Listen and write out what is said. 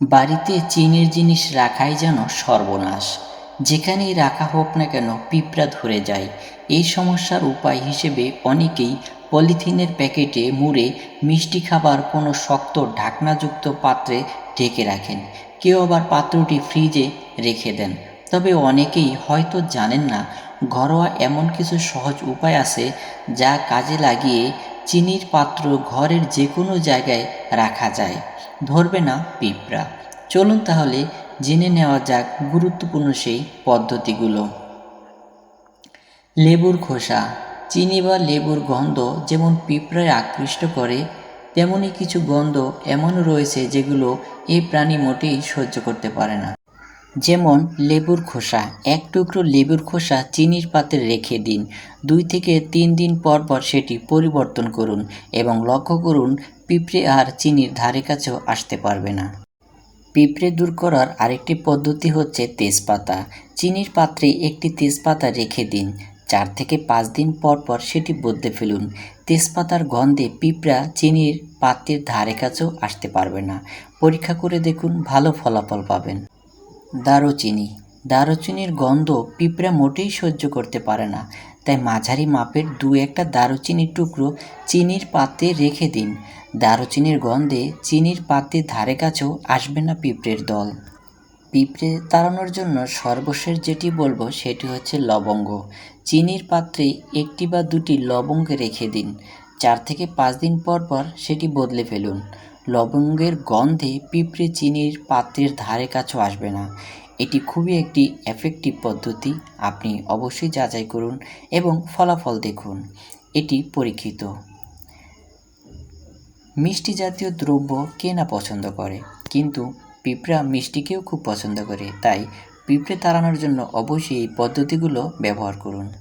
বাড়িতে চিনির জিনিস রাখাই যেন সর্বনাশ। যেখানেই রাখা হোক না কেন পিঁপড়া ধরে যায়। এই সমস্যার উপায় হিসেবে অনেকেই পলিথিনের প্যাকেটে মুড়ে মিষ্টি খাবার কোনো শক্ত ঢাকনাযুক্ত পাত্রে ঢেকে রাখেন। কেউ আবার পাত্রটি ফ্রিজে রেখে দেন। তবে অনেকেই হয়তো জানেন না, ঘরোয়া এমন কিছু সহজ উপায় আছে যা কাজে লাগিয়ে চিনির পাত্র ঘরের যে কোনো জায়গায় রাখা যায়। ধরবে না পিঁপড়া। চলুন তাহলে জেনে নেওয়া যাক গুরুত্বপূর্ণ সেই পদ্ধতিগুলো। লেবুর খোসা। চিনি বা লেবুর গন্ধ যেমন পিঁপড়ায় আকৃষ্ট করে তেমনই কিছু গন্ধ এমন রয়েছে যেগুলো এই প্রাণী মোটেই সহ্য করতে পারে না। যেমন লেবুর খোসা, এক টুকরো লেবুর খোসা চিনির পাত্রে রেখে দিন। দুই থেকে তিন দিন পর পর সেটি পরিবর্তন করুন এবং লক্ষ্য করুন, পিঁপড়ে আর চিনির ধারে কাছেও আসতে পারবে না। পিঁপড়ে দূর করার আরেকটি পদ্ধতি হচ্ছে তেজপাতা। চিনির পাত্রে একটি তেজপাতা রেখে দিন। চার থেকে পাঁচ দিন পর পর সেটি বদলে ফেলুন। তেজপাতার গন্ধে পিঁপড়া চিনির পাত্রের ধারে কাছেও আসতে পারবে না। পরীক্ষা করে দেখুন, ভালো ফলাফল পাবেন। দারুচিনি। দারুচিনির গন্ধ পিঁপড়া মোটেই সহ্য করতে পারে না। তাই মাঝারি মাপের দু একটা দারুচিনির টুকরো চিনির পাত্রে রেখে দিন। দারুচিনির গন্ধে চিনির পাত্রের ধারে কাছেও আসবে না পিঁপড়ের দল। পিঁপড়ে তাড়ানোর জন্য সর্বশেষ যেটি বলব সেটি হচ্ছে লবঙ্গ। চিনির পাত্রে একটি বা দুটি লবঙ্গ রেখে দিন। চার থেকে পাঁচ দিন পর পর সেটি বদলে ফেলুন। লবঙ্গের গন্ধে পিঁপড়ে চিনির পাত্রের ধারে কাছেও আসবে না। এটি খুবই একটি এফেক্টিভ পদ্ধতি। আপনি অবশ্যই যাচাই করুন এবং ফলাফল দেখুন। এটি পরীক্ষিত। মিষ্টি জাতীয় দ্রব্য কে না পছন্দ করে? কিন্তু পিঁপড়া মিষ্টিকেও খুব পছন্দ করে। তাই পিঁপড়ে তাড়ানোর জন্য অবশ্যই এই পদ্ধতিগুলো ব্যবহার করুন।